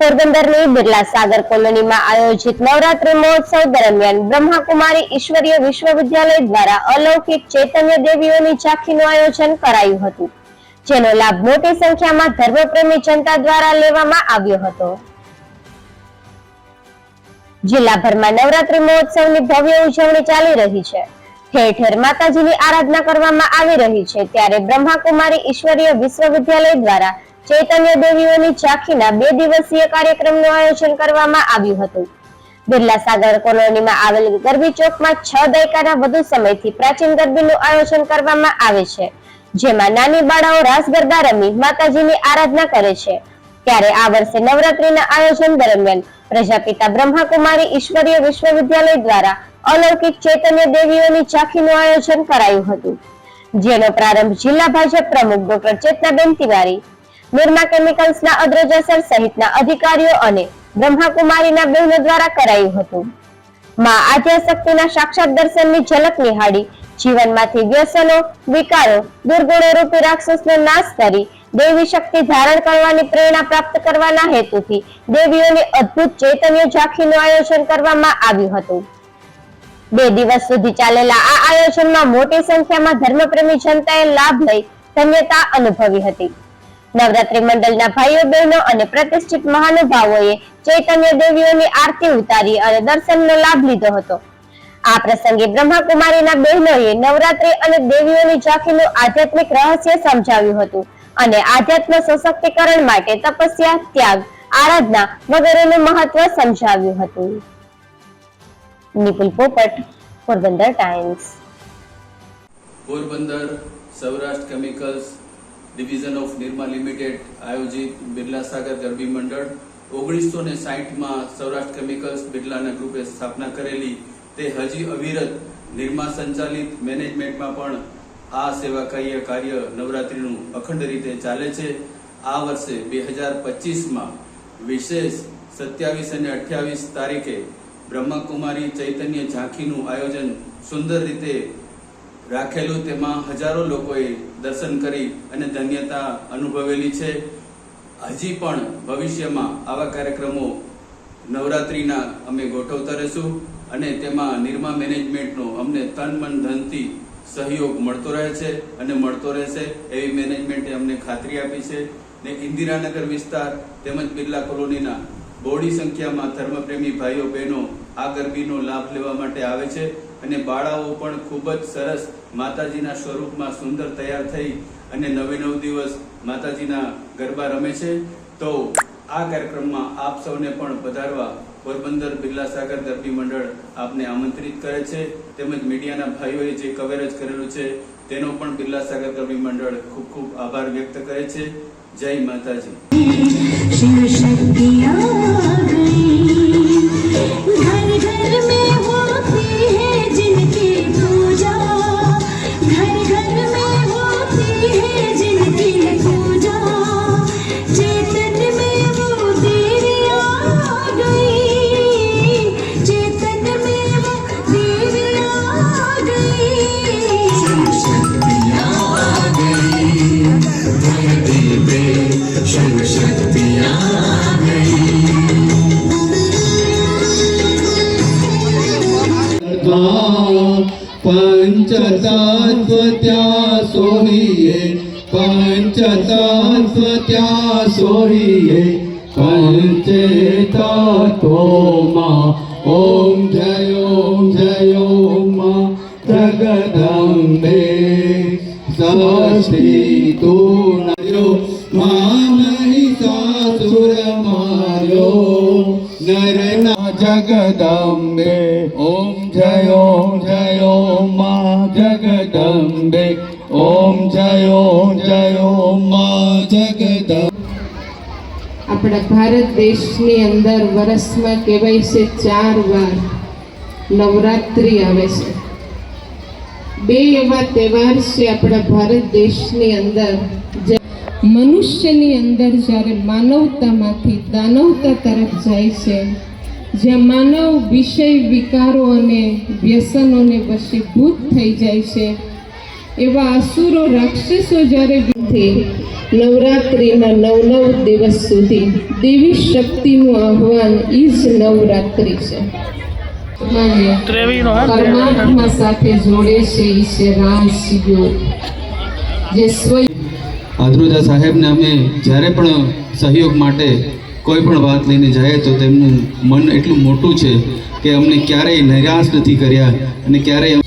પોરબંદરની બિરલા સાગર કોલોનીમાં આયોજિત નવરાત્રી મહોત્સવ દરમિયાન બ્રહ્માકુમારી ઈશ્વરીય વિશ્વવિદ્યાલય દ્વારા અલૌકિક ચૈતન્ય દેવીઓની ઝાંખીનું આયોજન કરાયું હતું, જેનો લાભ મોટી સંખ્યામાં ધર્મપ્રેમી જનતા દ્વારા લેવામાં આવ્યો હતો. જિલ્લાભરમાં નવરાત્રી મહોત્સવની ભવ્ય ઉજવણી ચાલી રહી છે. ઠેર ઠેર માતાજીની આરાધના કરવામાં આવી રહી છે, ત્યારે બ્રહ્માકુમારી ઈશ્વરીય વિશ્વવિદ્યાલય દ્વારા ચૈતન્ય દેવીઓની ઝાંખીના બે દિવસીય કાર્યક્રમનું આયોજન કરવામાં આવ્યું હતું. બિરલા સાગર કોલોનીમાં આવેલ ગરબી ચોકમાં છ દાયકાના વધુ સમયથી પ્રાચીન ગરબીનું આયોજન કરવામાં આવે છે, જેમાં નાની બાળાઓ રાસ ગરબા રમી માતાજીની આરાધના કરે છે. ત્યારે આ વર્ષે નવરાત્રીના આયોજન દરમિયાન પ્રજાપિતા બ્રહ્માકુમારી ઈશ્વરીય વિશ્વવિદ્યાલય દ્વારા અલૌકિક ચૈતન્ય દેવીઓની ઝાંખીનું આયોજન કરાયું હતું. જેનો પ્રારંભ જિલ્લા ભાજપ પ્રમુખ ડોક્ટર ચેતનાબેન તિવારી નિર્મા કેમિકલ્સના અદ્રજસર સહિતના અધિકારીઓ અને બ્રહ્માકુમારીના બહેનો દ્વારા કરાયું હતું. માં આદ્યાશક્તિના સાક્ષાત દર્શનની ઝલક નિહાળી જીવનમાંથી વ્યસનો, વિકારો, દુર્ગુણો રૂપી રાક્ષસનો નાશ કરી દેવી શક્તિ ધારણ કરવાની પ્રેરણા પ્રાપ્ત કરવાના હેતુથી દેવીઓની અદ્ભુત ચૈતન્ય ઝાંખીનું આયોજન કરવામાં આવ્યું હતું. બે દિવસ સુધી ચાલેલા આ આયોજનમાં મોટી સંખ્યામાં ધર્મપ્રેમી જનતાએ લાભ લઈ ધન્યતા અનુભવી હતી. નવરાત્રી મંડળના ભાઈઓ, બહેનો અને પ્રતિષ્ઠિત મહાનુભાવોએ ચૈતન્ય દેવીઓની આરતી ઉતારી અને દર્શનનો લાભ લીધો હતો. આ પ્રસંગે બ્રહ્માકુમારીના બહેનોએ નવરાત્રી અને દેવીઓની ઝાંખીનું આધ્યાત્મિક રહસ્ય સમજાવ્યું હતું અને આધ્યાત્મ સશક્તિકરણ માટે તપસ્યા, ત્યાગ, આરાધના વગેરેનું મહત્વ સમજાવ્યું હતું. Nipul Popat, Porbandar times. Porbandar Saurashtra chemicals division of Nirma limited આયોજિત બિરલા સાગર ગરબી મંડળ. ઓગણીસો ને સાહીઠમાં સૌરાષ્ટ્ર કેમિકલ્સ બિરલાના ગ્રુપે સ્થાપના કરેલી તે હજી અવિરત નિર્મા સંચાલિત મેનેજમેન્ટમાં પણ આ સેવાકીય કાર્ય નવરાત્રીનું અખંડ રીતે ચાલે છે. આ વર્ષે બે હજાર પચીસમાં વિશેષ સત્યાવીસ અને અઠ્યાવીસ તારીખે બ્રહ્મકુમારી ચૈતન્ય ઝાંખીનું આયોજન સુંદર રીતે રાખેલું તેમાં હજારો લોકોએ દર્શન કરી અને ધન્યતા અનુભવેલી છે. હજી પણ ભવિષ્યમાં આવા કાર્યક્રમો નવરાત્રિના અમે ગોઠવતા રહીશું અને તેમાં નિર્મા મેનેજમેન્ટનો અમને તન, મન, ધનથી સહયોગ મળતો રહે છે અને મળતો રહેશે એવી મેનેજમેન્ટે અમને ખાતરી આપી છે. ને ઇન્દિરાનગર વિસ્તાર તેમજ બિરલા કોલોનીના બહોળી સંખ્યામાં ધર્મપ્રેમી ભાઈઓ, બહેનો આ ગરબીનો લાભ લેવા માટે આવે છે. અને બાળાઓ પણ ખૂબ જ સરસ માતાજીના સ્વરૂપમાં સુંદર તૈયાર થઈ અને નવે નવ દિવસ માતાજીના ગરબા રમે છે. તો આ કાર્યક્રમમાં આપ સૌને પણ પધારવા પોરબંદર બિરલા સાગર મંડળ આપને આમંત્રિત કરે છે. તેમજ મીડિયાના ભાઈઓએ જે કવરેજ કરેલું છે, તેનો પણ બિરલાસાગર સાગર મંડળ ખૂબ ખૂબ આભાર વ્યક્ત કરે છે. જય માતાજી. શિવ શક્તિ પંચતત્વ ત્યાં સોહીએ પંચતત્વ ત્યાં સોહીએ પંચે તત્વોમાં ઓમ જય ઓમ જય ઓમ જગદંબે સસ્તી તું નયો માનહિસાસુર માર્યો નર જગદંબે ઓમ જય ઓમ જય ઓમ મા જગદંબે ઓમ જય ઓમ જય મા જગદંબ આપણા ભારત દેશની અંદર વર્ષમાં કહેવાય છે ચાર વાર નવરાત્રિ આવે છે. બે એવા તહેવાર છે આપણા ભારત દેશની અંદર મનુષ્યની અંદર જ્યારે માનવતામાંથી, દાનવતા તરફ જાય છે જ્યાં માનવ વિષય વિકારો અને વ્યસનોને વશીભૂત થઈ જાય છે. એવા અસુરો રાક્ષસો જ્યારે નવરાત્રિના નવ નવ દિવસ સુધી દેવી શક્તિનું આહવાન એ જ નવરાત્રિ છે. પરમાત્મા સાથે જોડે છે એ છે રાસ જે સ્વયં આદરુજા સાહેબને અમે જ્યારે પણ સહયોગ માટે કોઈ પણ વાત લઈને જાય તો તેમનું મન એટલું મોટું છે કે અમને ક્યારેય નિરાશ નથી કર્યા અને ક્યારેય